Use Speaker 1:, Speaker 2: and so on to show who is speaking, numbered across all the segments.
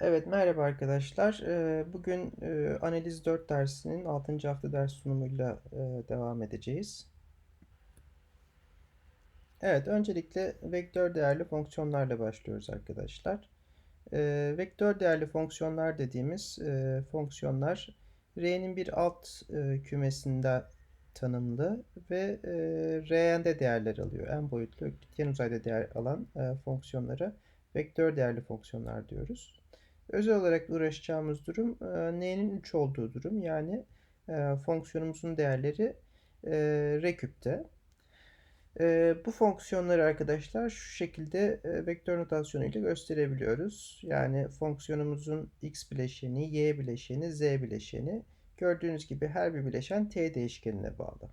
Speaker 1: Evet, merhaba arkadaşlar. Bugün Analiz 4 dersinin 6. hafta ders sunumuyla devam edeceğiz. Evet, öncelikle vektör değerli fonksiyonlarla başlıyoruz arkadaşlar. Vektör değerli fonksiyonlar dediğimiz fonksiyonlar R'nin bir alt kümesinde tanımlı ve Rn'de değerler alıyor. En boyutlu öklit uzayda değer alan fonksiyonlara vektör değerli fonksiyonlar diyoruz. Özel olarak uğraşacağımız durum e, n'nin 3 olduğu durum. Yani e, fonksiyonumuzun değerleri e, r küpte. E, bu fonksiyonları arkadaşlar şu şekilde e, vektör notasyonu ile gösterebiliyoruz. Yani fonksiyonumuzun x bileşeni, y bileşeni, z bileşeni. Gördüğünüz gibi her bir bileşen t değişkenine bağlı.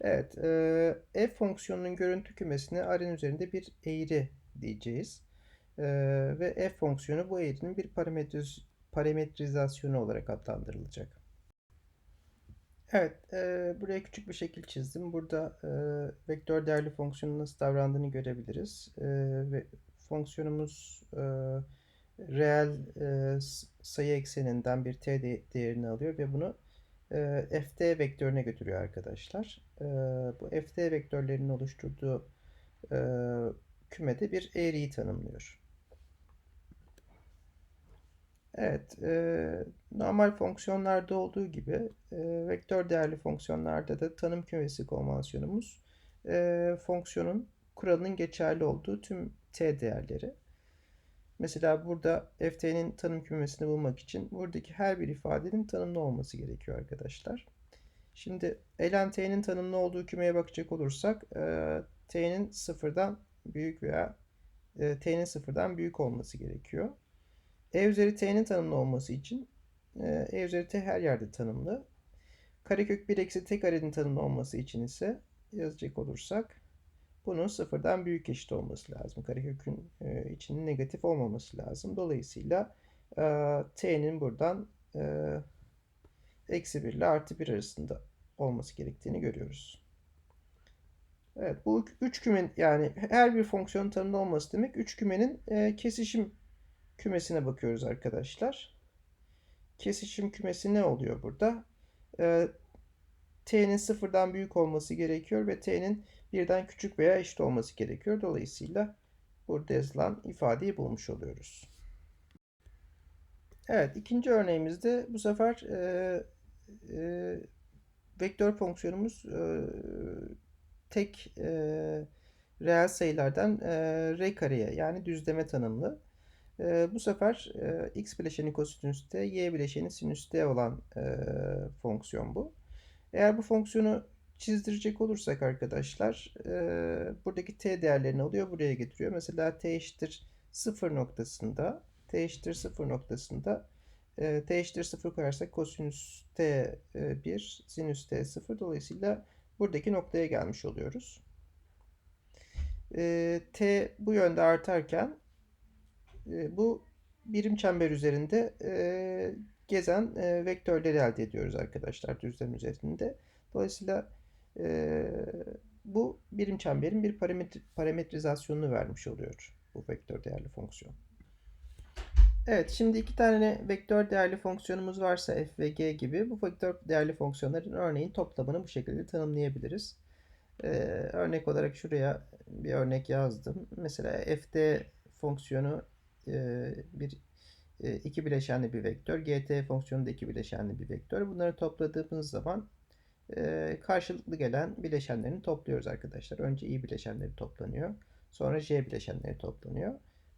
Speaker 1: Evet, e, f fonksiyonunun görüntü kümesine Rn üzerinde bir eğri diyeceğiz. Ve f fonksiyonu bu eğrinin bir parametriz parametrizasyonu olarak adlandırılacak. Evet, e, buraya küçük bir şekil çizdim. Burada e, vektör değerli fonksiyonun nasıl davrandığını görebiliriz. E, ve fonksiyonumuz e, reel e, sayı ekseninden bir t de değerini alıyor ve bunu e, ft vektörüne götürüyor arkadaşlar. E, bu ft vektörlerinin oluşturduğu e, kümede bir eğriyi tanımlıyor. Evet, e, normal fonksiyonlarda olduğu gibi e, vektör değerli fonksiyonlarda da tanım kümesi konvansiyonumuz e, fonksiyonun kuralının geçerli olduğu tüm t değerleri. Mesela burada ft'nin tanım kümesini bulmak için buradaki her bir ifadenin tanımlı olması gerekiyor arkadaşlar. Şimdi ln t'nin tanımlı olduğu kümeye bakacak olursak e, t'nin sıfırdan büyük veya e, t'nin sıfırdan büyük olması gerekiyor. E üzeri t'nin tanımlı olması için e, e üzeri t her yerde tanımlı. Karekök 1 eksi t karenin tanımlı olması için ise yazacak olursak bunun sıfırdan büyük eşit olması lazım. Karekökün e, içinin negatif olmaması lazım. Dolayısıyla e, t'nin buradan e, eksi 1 ile artı 1 arasında olması gerektiğini görüyoruz. Evet bu üç kümen yani her bir fonksiyon tanımlı olması demek üç kümenin e, kesişim kümesine bakıyoruz arkadaşlar. Kesişim kümesi ne oluyor burada? E, t'nin sıfırdan büyük olması gerekiyor ve t'nin birden küçük veya eşit olması gerekiyor. Dolayısıyla burada yazılan ifadeyi bulmuş oluyoruz. Evet ikinci örneğimizde bu sefer e, e, vektör fonksiyonumuz e, tek e, reel sayılardan e, r kareye yani düzleme tanımlı. E, bu sefer e, x bileşeni kosinüs t, y bileşeni sinüs t olan e, fonksiyon bu. Eğer bu fonksiyonu çizdirecek olursak arkadaşlar e, buradaki t değerlerini alıyor buraya getiriyor. Mesela t eşittir 0 noktasında t eşittir 0 noktasında e, t eşittir 0 koyarsak kosinüs t e, 1 sinüs t 0 dolayısıyla buradaki noktaya gelmiş oluyoruz. E, t bu yönde artarken e, bu birim çember üzerinde e, gezen e, vektörleri elde ediyoruz arkadaşlar düzlem üzerinde. Dolayısıyla bu birim çemberin bir parametri, parametrizasyonunu vermiş oluyor bu vektör değerli fonksiyon. Evet şimdi iki tane vektör değerli fonksiyonumuz varsa f ve g gibi bu vektör değerli fonksiyonların örneğin toplamını bu şekilde tanımlayabiliriz. Ee, örnek olarak şuraya bir örnek yazdım. Mesela fd fonksiyonu e, bir e, iki bileşenli bir vektör. gt fonksiyonu da iki bileşenli bir vektör. Bunları topladığımız zaman e, karşılıklı gelen bileşenlerini topluyoruz arkadaşlar. Önce i bileşenleri toplanıyor. Sonra j bileşenleri toplanıyor.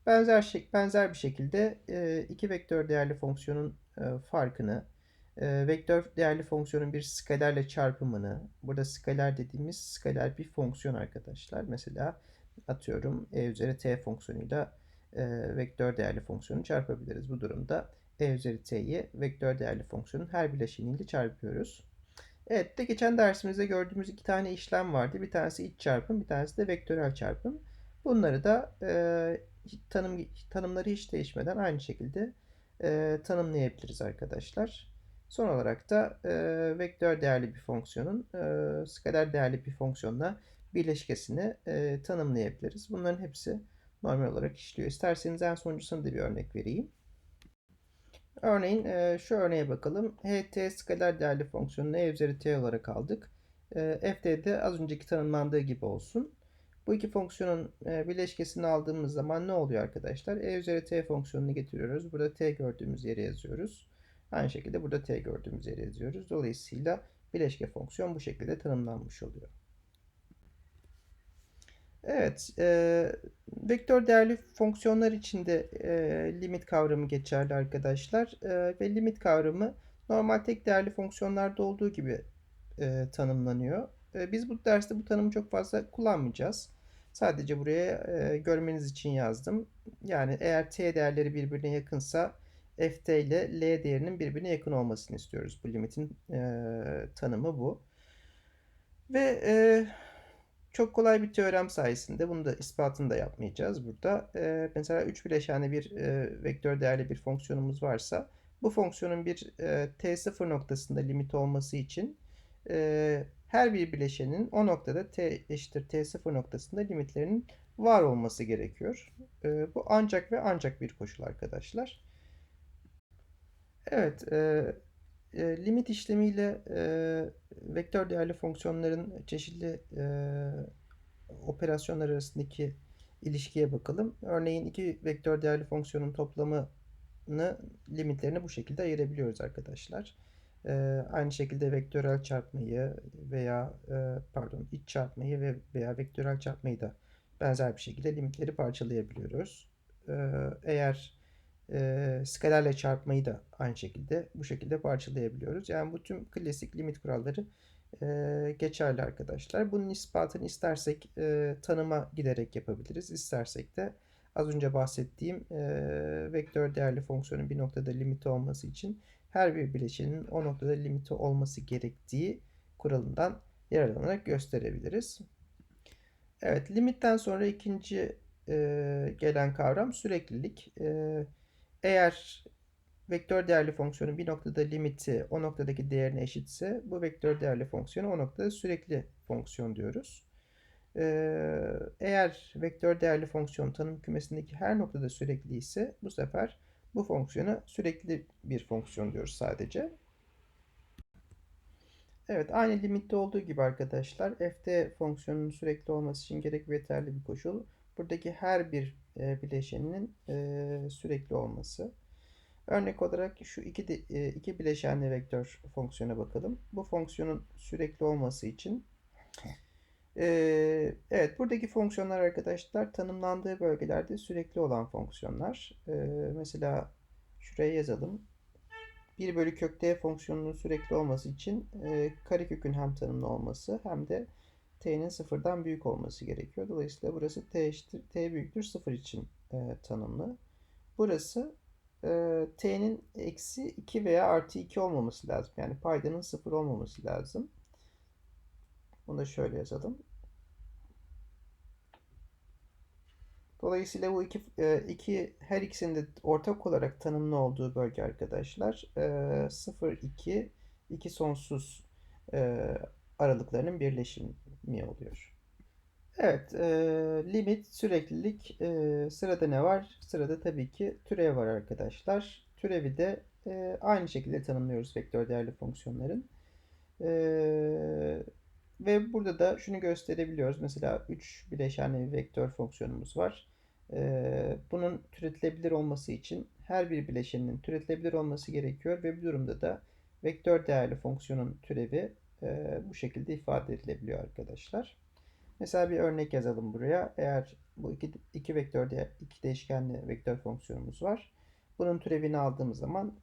Speaker 1: Benzer benzer bir şekilde iki vektör değerli fonksiyonun farkını, vektör değerli fonksiyonun bir skalerle çarpımını, burada skaler dediğimiz skaler bir fonksiyon arkadaşlar. Mesela atıyorum e üzeri t fonksiyonuyla e, vektör değerli fonksiyonu çarpabiliriz. Bu durumda e üzeri t'yi vektör değerli fonksiyonun her bileşeniyle çarpıyoruz. Evet de geçen dersimizde gördüğümüz iki tane işlem vardı. Bir tanesi iç çarpım, bir tanesi de vektörel çarpım. Bunları da e, tanım tanımları hiç değişmeden aynı şekilde e, tanımlayabiliriz arkadaşlar. Son olarak da e, vektör değerli bir fonksiyonun e, skaler değerli bir fonksiyonla birleşkesini e, tanımlayabiliriz. Bunların hepsi normal olarak işliyor. İsterseniz en sonuncusunu da bir örnek vereyim. Örneğin e, şu örneğe bakalım. ht skaler değerli fonksiyonunu e üzeri t olarak aldık. E, fd de az önceki tanımlandığı gibi olsun. Bu iki fonksiyonun e, bileşkesini aldığımız zaman ne oluyor arkadaşlar? e üzeri t fonksiyonunu getiriyoruz. Burada t gördüğümüz yere yazıyoruz. Aynı şekilde burada t gördüğümüz yere yazıyoruz. Dolayısıyla bileşke fonksiyon bu şekilde tanımlanmış oluyor. Evet, e, vektör değerli fonksiyonlar için de e, limit kavramı geçerli arkadaşlar. E, ve limit kavramı normal tek değerli fonksiyonlarda olduğu gibi e, tanımlanıyor. E, biz bu derste bu tanımı çok fazla kullanmayacağız. Sadece buraya e, görmeniz için yazdım. Yani eğer t değerleri birbirine yakınsa ft ile l değerinin birbirine yakın olmasını istiyoruz. Bu limitin e, tanımı bu. Ve e, çok kolay bir teorem sayesinde bunu da ispatını da yapmayacağız burada. E, mesela 3 bileşenli bir e, vektör değerli bir fonksiyonumuz varsa bu fonksiyonun bir e, t0 noktasında limit olması için e, her bir bileşenin o noktada t eşittir t0 noktasında limitlerinin var olması gerekiyor. E, bu ancak ve ancak bir koşul arkadaşlar. Evet, e, e, limit işlemiyle e, vektör değerli fonksiyonların çeşitli e, operasyonlar arasındaki ilişkiye bakalım. Örneğin iki vektör değerli fonksiyonun toplamını limitlerini bu şekilde ayırabiliyoruz arkadaşlar. E, aynı şekilde vektörel çarpmayı veya e, pardon iç çarpmayı ve veya vektörel çarpmayı da benzer bir şekilde limitleri parçalayabiliyoruz. E, eğer e, skalerle çarpmayı da aynı şekilde bu şekilde parçalayabiliyoruz. Yani bu tüm klasik limit kuralları e, geçerli arkadaşlar. Bunun ispatını istersek e, tanıma giderek yapabiliriz. İstersek de az önce bahsettiğim e, vektör değerli fonksiyonun bir noktada limiti olması için her bir bileşenin o noktada limiti olması gerektiği kuralından yararlanarak gösterebiliriz. Evet, limitten sonra ikinci e, gelen kavram süreklilik. E, eğer vektör değerli fonksiyonun bir noktada limiti o noktadaki değerine eşitse bu vektör değerli fonksiyonu o noktada sürekli fonksiyon diyoruz. Ee, eğer vektör değerli fonksiyon tanım kümesindeki her noktada sürekli ise bu sefer bu fonksiyona sürekli bir fonksiyon diyoruz sadece. Evet aynı limitte olduğu gibi arkadaşlar ft fonksiyonunun sürekli olması için gerek ve yeterli bir koşul. Buradaki her bir e, bileşeninin e, sürekli olması. Örnek olarak şu iki, de, e, iki bileşenli vektör fonksiyona bakalım. Bu fonksiyonun sürekli olması için e, evet buradaki fonksiyonlar arkadaşlar tanımlandığı bölgelerde sürekli olan fonksiyonlar. E, mesela şuraya yazalım. 1 bölü kök t fonksiyonunun sürekli olması için e, karekökün hem tanımlı olması hem de t'nin sıfırdan büyük olması gerekiyor. Dolayısıyla burası t eşittir, t büyüktür sıfır için e, tanımlı. Burası e, t'nin eksi 2 veya artı 2 olmaması lazım. Yani paydanın sıfır olmaması lazım. Bunu da şöyle yazalım. Dolayısıyla bu iki, e, iki her ikisinin de ortak olarak tanımlı olduğu bölge arkadaşlar e, 0, 2, 2 sonsuz e, aralıklarının birleşimi oluyor. Evet, e, limit, süreklilik, e, sırada ne var? Sırada tabii ki türev var arkadaşlar. Türevi de e, aynı şekilde tanımlıyoruz vektör değerli fonksiyonların. E, ve burada da şunu gösterebiliyoruz. Mesela 3 bileşenli bir vektör fonksiyonumuz var. E, bunun türetilebilir olması için her bir bileşeninin türetilebilir olması gerekiyor ve bu durumda da vektör değerli fonksiyonun türevi e, bu şekilde ifade edilebiliyor arkadaşlar. Mesela bir örnek yazalım buraya. Eğer bu iki, iki vektörde iki değişkenli vektör fonksiyonumuz var. Bunun türevini aldığımız zaman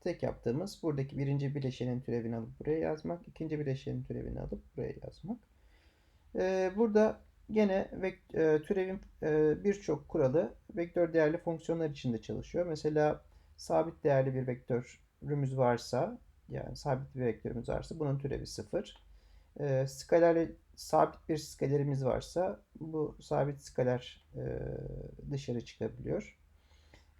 Speaker 1: tek yaptığımız buradaki birinci bileşenin türevini alıp buraya yazmak. ikinci bileşenin türevini alıp buraya yazmak. Ee, burada gene e, türevin e, birçok kuralı vektör değerli fonksiyonlar içinde çalışıyor. Mesela sabit değerli bir vektörümüz varsa yani sabit bir vektörümüz varsa bunun türevi sıfır. E, skalerle sabit bir skalerimiz varsa bu sabit skaler e, dışarı çıkabiliyor.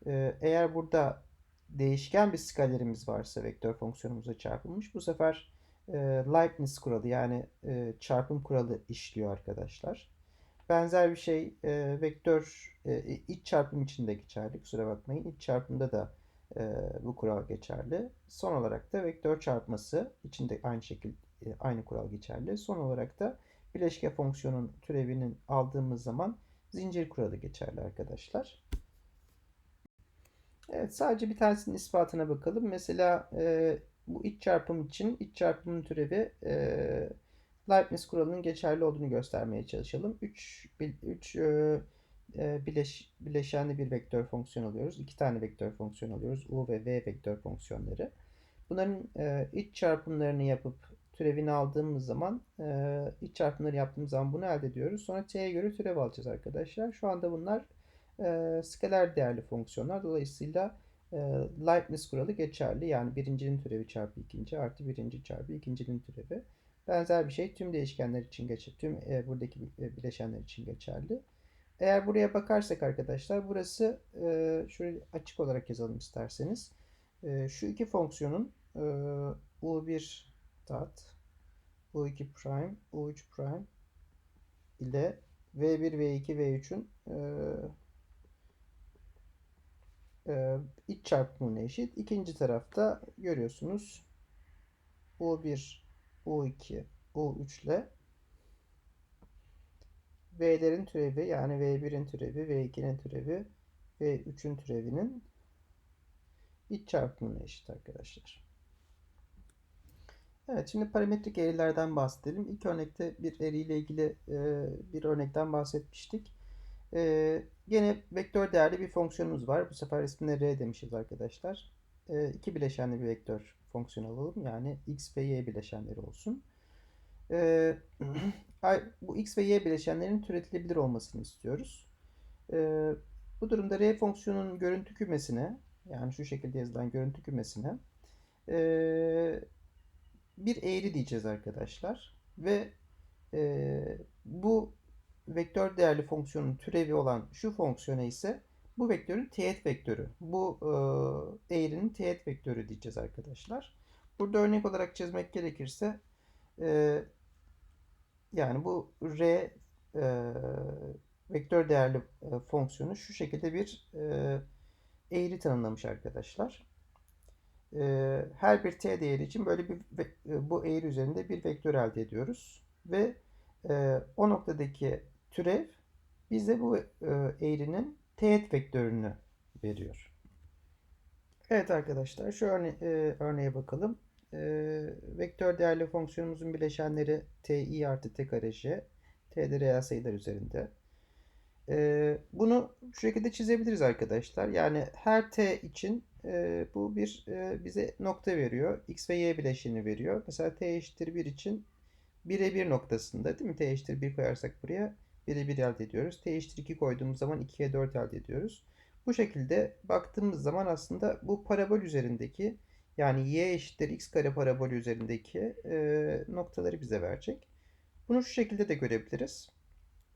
Speaker 1: E, eğer burada değişken bir skalerimiz varsa vektör fonksiyonumuza çarpılmış bu sefer e, Leibniz kuralı yani e, çarpım kuralı işliyor arkadaşlar. Benzer bir şey e, vektör e, iç çarpım için de geçerli. Kusura bakmayın. İç çarpımda da e, bu kural geçerli. Son olarak da vektör çarpması için de aynı şekilde e, aynı kural geçerli. Son olarak da bileşke fonksiyonun türevinin aldığımız zaman zincir kuralı geçerli arkadaşlar. Evet sadece bir tanesinin ispatına bakalım. Mesela e, bu iç çarpım için iç çarpımın türevi e, Leibniz kuralının geçerli olduğunu göstermeye çalışalım. 3 3 e, e, bileş, bileşenli bir vektör fonksiyon alıyoruz. İki tane vektör fonksiyon alıyoruz. U ve V vektör fonksiyonları. Bunların e, iç çarpımlarını yapıp türevini aldığımız zaman e, iç çarpımları yaptığımız zaman bunu elde ediyoruz. Sonra t'ye göre türev alacağız arkadaşlar. Şu anda bunlar e, skaler değerli fonksiyonlar. Dolayısıyla e, Leibniz kuralı geçerli. Yani birincinin türevi çarpı ikinci artı birinci çarpı ikincinin türevi. Benzer bir şey tüm değişkenler için geçerli. Tüm e, buradaki e, bileşenler için geçerli. Eğer buraya bakarsak arkadaşlar burası e, şöyle açık olarak yazalım isterseniz. E, şu iki fonksiyonun e, u1 dot u2 prime u3 prime ile v1 v2 v3'ün e, e, iç çarpımına eşit. İkinci tarafta görüyorsunuz u1 u2 u3 ile V'lerin türevi yani V1'in türevi, V2'nin türevi, V3'ün türevinin iç çarpımına eşit arkadaşlar. Evet şimdi parametrik eğrilerden bahsedelim. İlk örnekte bir eğri ile ilgili e, bir örnekten bahsetmiştik. E, gene vektör değerli bir fonksiyonumuz var. Bu sefer ismine R demişiz arkadaşlar. E, iki bileşenli bir vektör fonksiyon alalım. Yani x ve y bileşenleri olsun. E, bu x ve y bileşenlerinin türetilebilir olmasını istiyoruz. Ee, bu durumda r fonksiyonunun görüntü kümesine yani şu şekilde yazılan görüntü kümesine e, bir eğri diyeceğiz arkadaşlar. Ve e, bu vektör değerli fonksiyonun türevi olan şu fonksiyona ise bu vektörün teğet vektörü. Bu e, eğrinin teğet vektörü diyeceğiz arkadaşlar. Burada örnek olarak çizmek gerekirse e, yani bu r e, vektör değerli e, fonksiyonu şu şekilde bir e, eğri tanımlamış arkadaşlar. E, her bir t değeri için böyle bir e, bu eğri üzerinde bir vektör elde ediyoruz ve e, o noktadaki türev bize bu e, eğrinin teğet vektörünü veriyor. Evet arkadaşlar şu örne e, örneğe bakalım e, vektör değerli fonksiyonumuzun bileşenleri ti artı t kare t'de reel sayılar üzerinde. E, bunu şu şekilde çizebiliriz arkadaşlar. Yani her t için e, bu bir e, bize nokta veriyor. x ve y bileşeni veriyor. Mesela t eşittir 1 için 1'e 1 noktasında değil mi? t eşittir 1 koyarsak buraya 1'e 1 elde ediyoruz. t eşittir 2 koyduğumuz zaman 2'ye 4 elde ediyoruz. Bu şekilde baktığımız zaman aslında bu parabol üzerindeki yani y eşittir x kare parabolü üzerindeki e, noktaları bize verecek. Bunu şu şekilde de görebiliriz.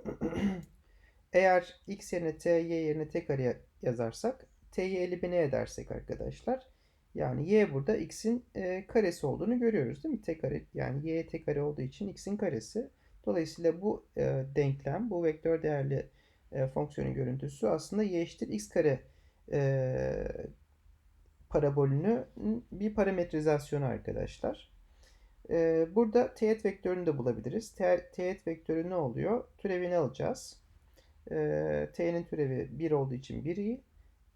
Speaker 1: Eğer x yerine t, y yerine t kare yazarsak t'yi elimine edersek arkadaşlar yani y burada x'in e, karesi olduğunu görüyoruz değil mi? T kare yani y t kare olduğu için x'in karesi. Dolayısıyla bu e, denklem, bu vektör değerli e, fonksiyonun görüntüsü aslında y eşittir x kare e, parabolünü bir parametrizasyonu arkadaşlar. Ee, burada teğet vektörünü de bulabiliriz. Te teğet vektörü ne oluyor? Türevini alacağız. Ee, t'nin türevi 1 olduğu için 1i.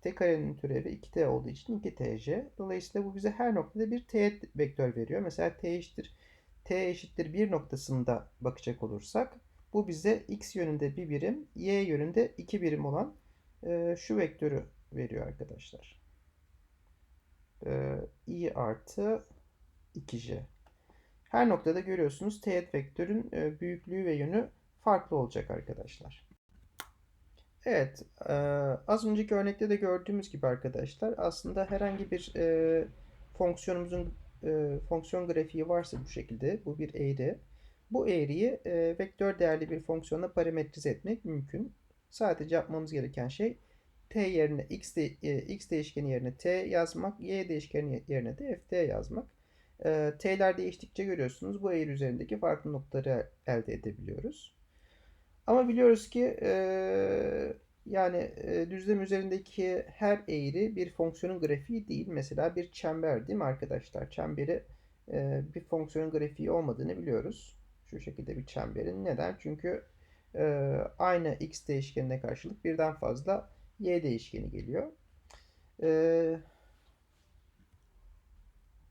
Speaker 1: T karenin türevi 2t olduğu için 2tj. Dolayısıyla bu bize her noktada bir teğet vektör veriyor. Mesela t eşittir t eşittir 1 noktasında bakacak olursak bu bize x yönünde bir birim, y yönünde iki birim olan e, şu vektörü veriyor arkadaşlar e, i artı 2j. Her noktada görüyorsunuz teğet vektörün e, büyüklüğü ve yönü farklı olacak arkadaşlar. Evet, e, az önceki örnekte de gördüğümüz gibi arkadaşlar aslında herhangi bir e, fonksiyonumuzun e, fonksiyon grafiği varsa bu şekilde, bu bir eğri. Bu eğriyi e, vektör değerli bir fonksiyonla parametrize etmek mümkün. Sadece yapmamız gereken şey t yerine x, de, e, x değişkeni yerine t yazmak, y değişkeni yerine de ft yazmak. E, t'ler değiştikçe görüyorsunuz bu eğri üzerindeki farklı noktaları elde edebiliyoruz. Ama biliyoruz ki e, Yani e, düzlem üzerindeki her eğri bir fonksiyonun grafiği değil. Mesela bir çember değil mi arkadaşlar? Çemberi e, bir fonksiyonun grafiği olmadığını biliyoruz. Şu şekilde bir çemberin. Neden? Çünkü e, aynı x değişkenine karşılık birden fazla y değişkeni geliyor. E,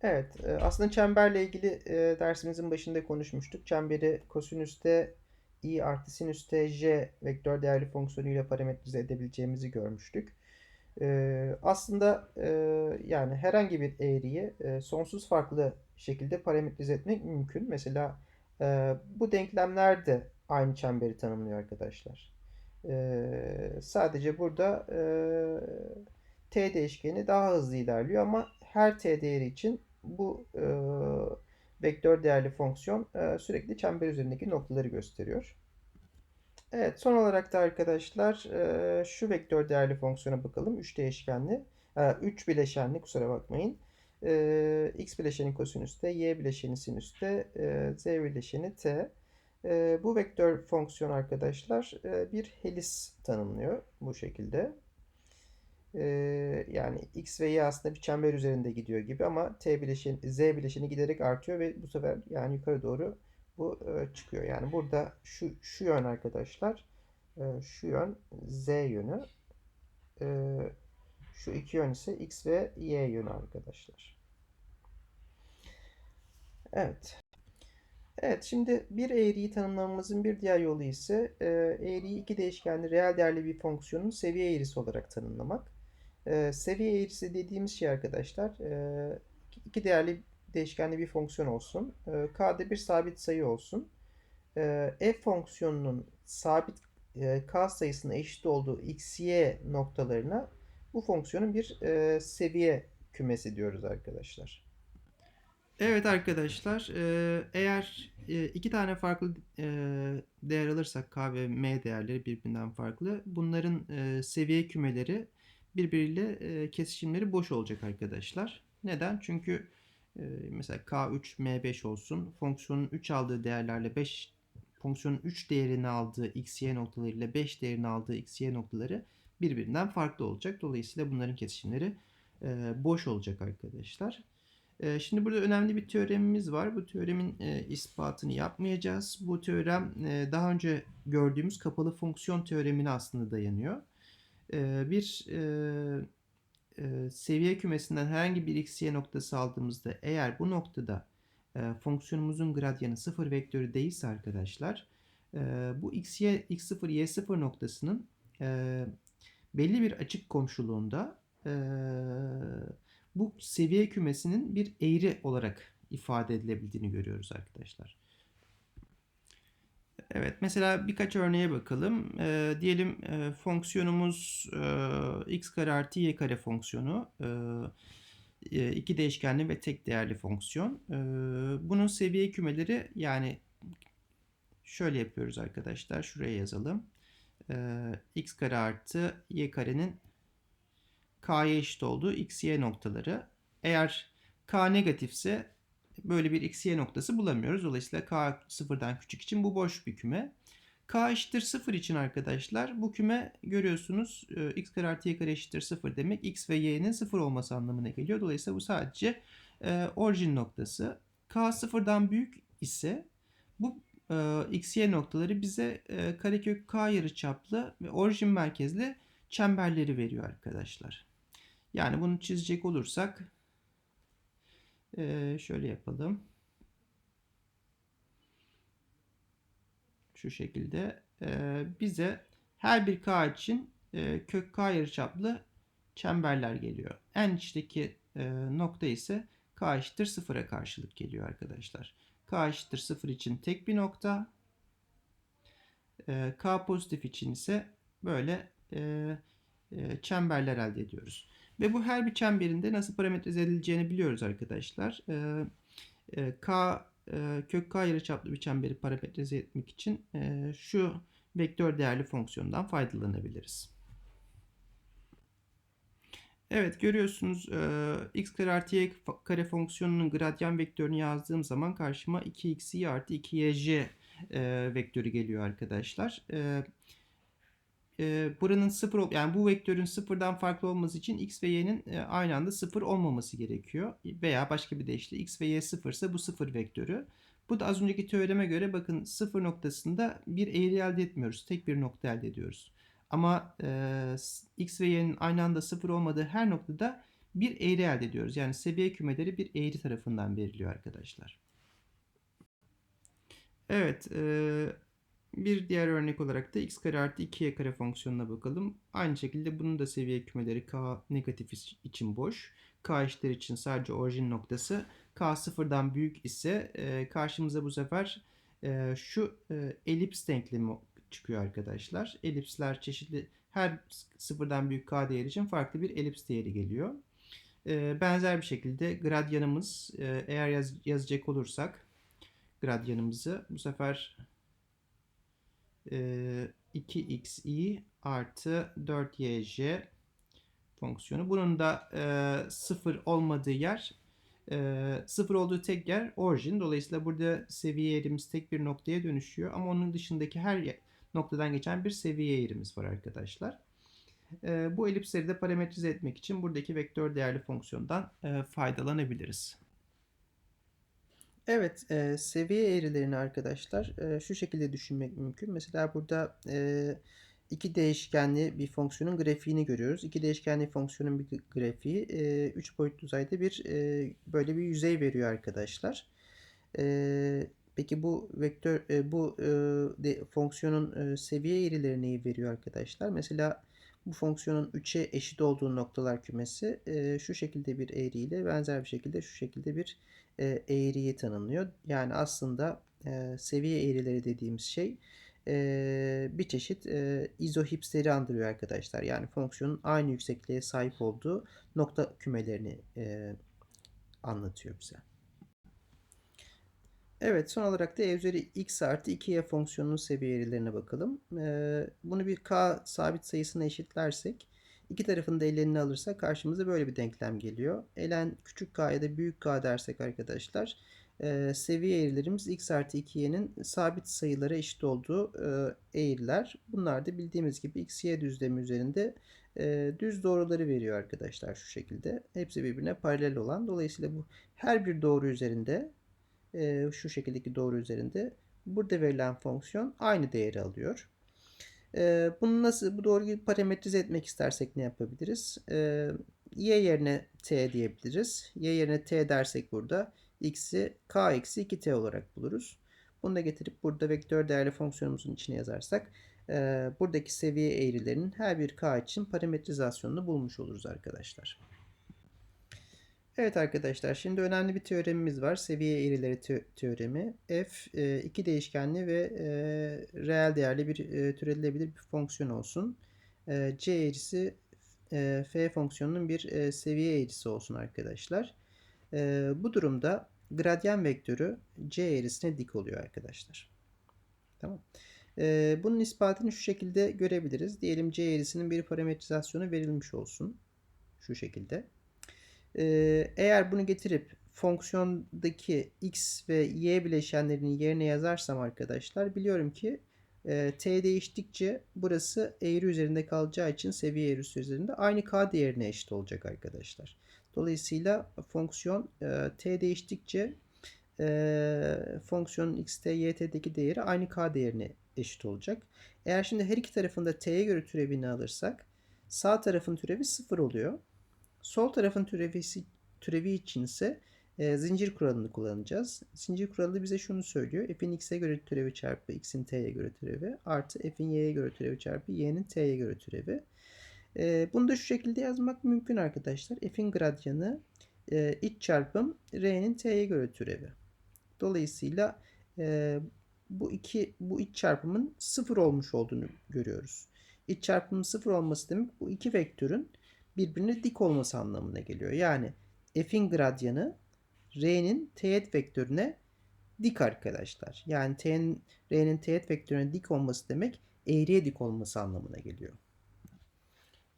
Speaker 1: evet, e, aslında çemberle ilgili e, dersimizin başında konuşmuştuk. Çemberi kosinüste i artı sinüste j vektör değerli fonksiyonuyla parametrize edebileceğimizi görmüştük. Ee, aslında e, yani herhangi bir eğriyi e, sonsuz farklı şekilde parametrize etmek mümkün. Mesela e, bu denklemler de aynı çemberi tanımlıyor arkadaşlar. E, sadece burada e, t değişkeni daha hızlı ilerliyor ama her t değeri için bu e, vektör değerli fonksiyon e, sürekli çember üzerindeki noktaları gösteriyor. Evet son olarak da arkadaşlar e, şu vektör değerli fonksiyona bakalım. 3 değişkenli. 3 bileşenli kusura bakmayın. E, x bileşeni kosinüste, y bileşeni sinüste, e, z bileşeni t. Bu vektör fonksiyon arkadaşlar bir helis tanımlıyor bu şekilde. Yani x ve y aslında bir çember üzerinde gidiyor gibi ama t bileşeni, z bileşeni giderek artıyor ve bu sefer yani yukarı doğru bu e, çıkıyor. Yani burada şu şu yön arkadaşlar e, şu yön z yönü e, şu iki yön ise x ve y yönü arkadaşlar. Evet. Evet şimdi bir eğriyi tanımlamamızın bir diğer yolu ise eğriyi iki değişkenli reel değerli bir fonksiyonun seviye eğrisi olarak tanımlamak. Seviye eğrisi dediğimiz şey arkadaşlar iki değerli değişkenli bir fonksiyon olsun. E, K'da bir sabit sayı olsun. F fonksiyonunun sabit K sayısına eşit olduğu x, y noktalarına bu fonksiyonun bir seviye kümesi diyoruz arkadaşlar. Evet arkadaşlar, e, eğer e, iki tane farklı e, değer alırsak k ve m değerleri birbirinden farklı, bunların seviye kümeleri birbiriyle kesişimleri boş olacak arkadaşlar. Neden? Çünkü mesela k3 m5 olsun, fonksiyonun 3 aldığı değerlerle 5 fonksiyonun 3 değerini aldığı x, y noktaları ile 5 değerini aldığı x, y noktaları birbirinden farklı olacak. Dolayısıyla bunların kesişimleri boş olacak arkadaşlar. Ee, şimdi burada önemli bir teoremimiz var. Bu teoremin e, ispatını yapmayacağız. Bu teorem e, daha önce gördüğümüz kapalı fonksiyon teoremine aslında dayanıyor. E, bir e, seviye kümesinden herhangi bir x, y noktası aldığımızda eğer bu noktada fonksiyonumuzun gradyanı sıfır vektörü değilse arkadaşlar bu x, y, x0, y0 noktasının belli bir açık komşuluğunda e, bu seviye kümesinin bir eğri olarak ifade edilebildiğini görüyoruz arkadaşlar. Evet mesela birkaç örneğe bakalım. E, diyelim e, fonksiyonumuz e, x kare artı y kare fonksiyonu. E, iki değişkenli ve tek değerli fonksiyon. E, bunun seviye kümeleri yani şöyle yapıyoruz arkadaşlar. Şuraya yazalım. E, x kare artı y karenin k'ya eşit olduğu x, y noktaları. Eğer k negatifse böyle bir x, y noktası bulamıyoruz. Dolayısıyla k sıfırdan küçük için bu boş bir küme. k eşittir 0 için arkadaşlar bu küme görüyorsunuz e, x kare artı y kare eşittir 0 demek x ve y'nin 0 olması anlamına geliyor. Dolayısıyla bu sadece e, orijin noktası. k sıfırdan büyük ise bu e, x, y noktaları bize e, karekök k yarıçaplı ve orijin merkezli çemberleri veriyor arkadaşlar. Yani bunu çizecek olursak e, şöyle yapalım. Şu şekilde e, bize her bir k için e, kök k yarıçaplı çemberler geliyor. En içteki nokta ise k eşittir sıfıra karşılık geliyor arkadaşlar. k eşittir sıfır için tek bir nokta. k pozitif için ise böyle çemberler elde ediyoruz. Ve bu her bir çemberinde nasıl parametrize edileceğini biliyoruz arkadaşlar. Ee, e, K e, kök K yarıçaplı bir çemberi parametrize etmek için e, şu vektör değerli fonksiyondan faydalanabiliriz. Evet görüyorsunuz x kare artı y kare fonksiyonunun gradyan vektörünü yazdığım zaman karşıma 2xy artı 2yj e, vektörü geliyor arkadaşlar. E, e, buranın sıfır ol- yani bu vektörün sıfırdan farklı olması için x ve y'nin e, aynı anda sıfır olmaması gerekiyor. Veya başka bir deyişle x ve y sıfırsa bu sıfır vektörü. Bu da az önceki teoreme göre bakın sıfır noktasında bir eğri elde etmiyoruz. Tek bir nokta elde ediyoruz. Ama e, x ve y'nin aynı anda sıfır olmadığı her noktada bir eğri elde ediyoruz. Yani seviye kümeleri bir eğri tarafından veriliyor arkadaşlar. Evet, e, bir diğer örnek olarak da x kare artı 2y kare fonksiyonuna bakalım. Aynı şekilde bunun da seviye kümeleri k negatif iç- için boş. k eşittir için sadece orijin noktası. k sıfırdan büyük ise e, karşımıza bu sefer e, şu e, elips denklemi çıkıyor arkadaşlar. Elipsler çeşitli her sıfırdan büyük k değeri için farklı bir elips değeri geliyor. E, benzer bir şekilde gradyanımız e, eğer yaz, yazacak olursak gradyanımızı bu sefer 2xi artı 4yj fonksiyonu. Bunun da e, sıfır olmadığı yer e, sıfır olduğu tek yer orijin. Dolayısıyla burada seviye yerimiz tek bir noktaya dönüşüyor. Ama onun dışındaki her noktadan geçen bir seviye yerimiz var arkadaşlar. E, bu elipsleri de parametrize etmek için buradaki vektör değerli fonksiyondan e, faydalanabiliriz. Evet, e, seviye eğrilerini arkadaşlar e, şu şekilde düşünmek mümkün. Mesela burada e, iki değişkenli bir fonksiyonun grafiğini görüyoruz. İki değişkenli fonksiyonun bir grafiği e, üç boyutlu uzayda bir e, böyle bir yüzey veriyor arkadaşlar. E, peki bu vektör e, bu e, de, fonksiyonun e, seviye eğrileri neyi veriyor arkadaşlar? Mesela bu fonksiyonun 3'e eşit olduğu noktalar kümesi e, şu şekilde bir eğriyle benzer bir şekilde şu şekilde bir e, eğriyi tanımlıyor. Yani aslında e, seviye eğrileri dediğimiz şey e, bir çeşit e, izohipsleri andırıyor arkadaşlar. Yani fonksiyonun aynı yüksekliğe sahip olduğu nokta kümelerini e, anlatıyor bize. Evet son olarak da e x artı 2y fonksiyonunun seviye eğrilerine bakalım. E, bunu bir k sabit sayısına eşitlersek iki tarafın da ellerini alırsak karşımıza böyle bir denklem geliyor. Elen küçük k ya da büyük k dersek arkadaşlar e, seviye eğrilerimiz x artı 2y'nin sabit sayılara eşit olduğu e, eğriler. Bunlar da bildiğimiz gibi x y düzlemi üzerinde e, düz doğruları veriyor arkadaşlar şu şekilde. Hepsi birbirine paralel olan. Dolayısıyla bu her bir doğru üzerinde e, şu şekildeki doğru üzerinde burada verilen fonksiyon aynı değeri alıyor. E, bunu nasıl bu doğruyu parametrize etmek istersek ne yapabiliriz? E, y yerine t diyebiliriz. Y yerine t dersek burada x'i k eksi 2t olarak buluruz. Bunu da getirip burada vektör değerli fonksiyonumuzun içine yazarsak e, buradaki seviye eğrilerinin her bir k için parametrizasyonunu bulmuş oluruz arkadaşlar. Evet arkadaşlar şimdi önemli bir teoremimiz var. Seviye eğrileri te teoremi. F e, iki değişkenli ve e, reel değerli bir e, türetilebilir bir fonksiyon olsun. E, C eğrisi e, F fonksiyonunun bir e, seviye eğrisi olsun arkadaşlar. E, bu durumda gradyan vektörü C eğrisine dik oluyor arkadaşlar. Tamam. E, bunun ispatını şu şekilde görebiliriz. Diyelim C eğrisinin bir parametrizasyonu verilmiş olsun. Şu şekilde. Eğer bunu getirip fonksiyondaki x ve y bileşenlerini yerine yazarsam arkadaşlar biliyorum ki e, t değiştikçe burası eğri üzerinde kalacağı için seviye eğrisi üzerinde aynı k değerine eşit olacak arkadaşlar. Dolayısıyla fonksiyon e, t değiştikçe e, fonksiyonun xt, yt'deki değeri aynı k değerine eşit olacak. Eğer şimdi her iki tarafında t'ye göre türevini alırsak sağ tarafın türevi 0 oluyor. Sol tarafın türevisi, türevi için ise e, zincir kuralını kullanacağız. Zincir kuralı bize şunu söylüyor. f'in x'e göre türevi çarpı x'in t'ye göre türevi artı f'in y'ye göre türevi çarpı y'nin t'ye göre türevi. E, bunu da şu şekilde yazmak mümkün arkadaşlar. f'in gradyanı e, iç çarpım r'nin t'ye göre türevi. Dolayısıyla e, bu iki bu iç çarpımın sıfır olmuş olduğunu görüyoruz. İç çarpımın sıfır olması demek bu iki vektörün birbirine dik olması anlamına geliyor. Yani f'in gradyanı r'nin teğet vektörüne dik arkadaşlar. Yani t'nin r'nin teğet vektörüne dik olması demek eğriye dik olması anlamına geliyor.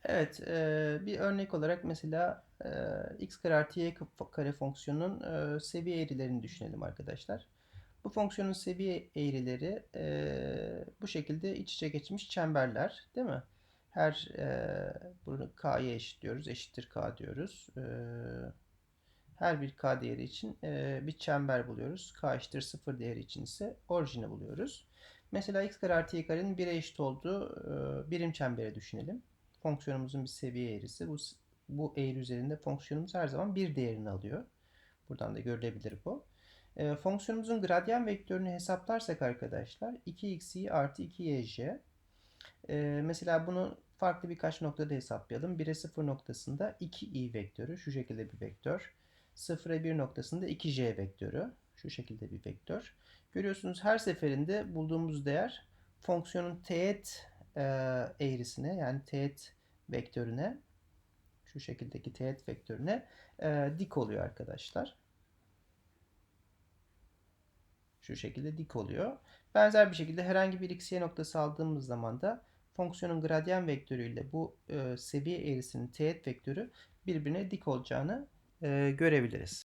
Speaker 1: Evet, e, bir örnek olarak mesela e, x kare artı y kare fonksiyonunun e, seviye eğrilerini düşünelim arkadaşlar. Bu fonksiyonun seviye eğrileri e, bu şekilde iç içe geçmiş çemberler, değil mi? Her e, bunu k'ya eşitliyoruz, eşittir k diyoruz. E, her bir k değeri için e, bir çember buluyoruz. k eşittir 0 değeri için ise orijini buluyoruz. Mesela x kare artı y karenin 1'e eşit olduğu e, birim çemberi düşünelim. Fonksiyonumuzun bir seviye eğrisi. Bu, bu eğri üzerinde fonksiyonumuz her zaman bir değerini alıyor. Buradan da görülebilir bu. E, fonksiyonumuzun gradyan vektörünü hesaplarsak arkadaşlar 2xy artı 2yj. E, mesela bunu farklı birkaç noktada hesaplayalım. 1'e 0 noktasında 2i vektörü şu şekilde bir vektör. 0'a 1 noktasında 2j vektörü şu şekilde bir vektör. Görüyorsunuz her seferinde bulduğumuz değer fonksiyonun teğet e, eğrisine yani teğet vektörüne şu şekildeki teğet vektörüne e, dik oluyor arkadaşlar. Şu şekilde dik oluyor. Benzer bir şekilde herhangi bir x y noktası aldığımız zaman da fonksiyonun gradyan vektörüyle bu e, seviye eğrisinin teğet vektörü birbirine dik olacağını e, görebiliriz.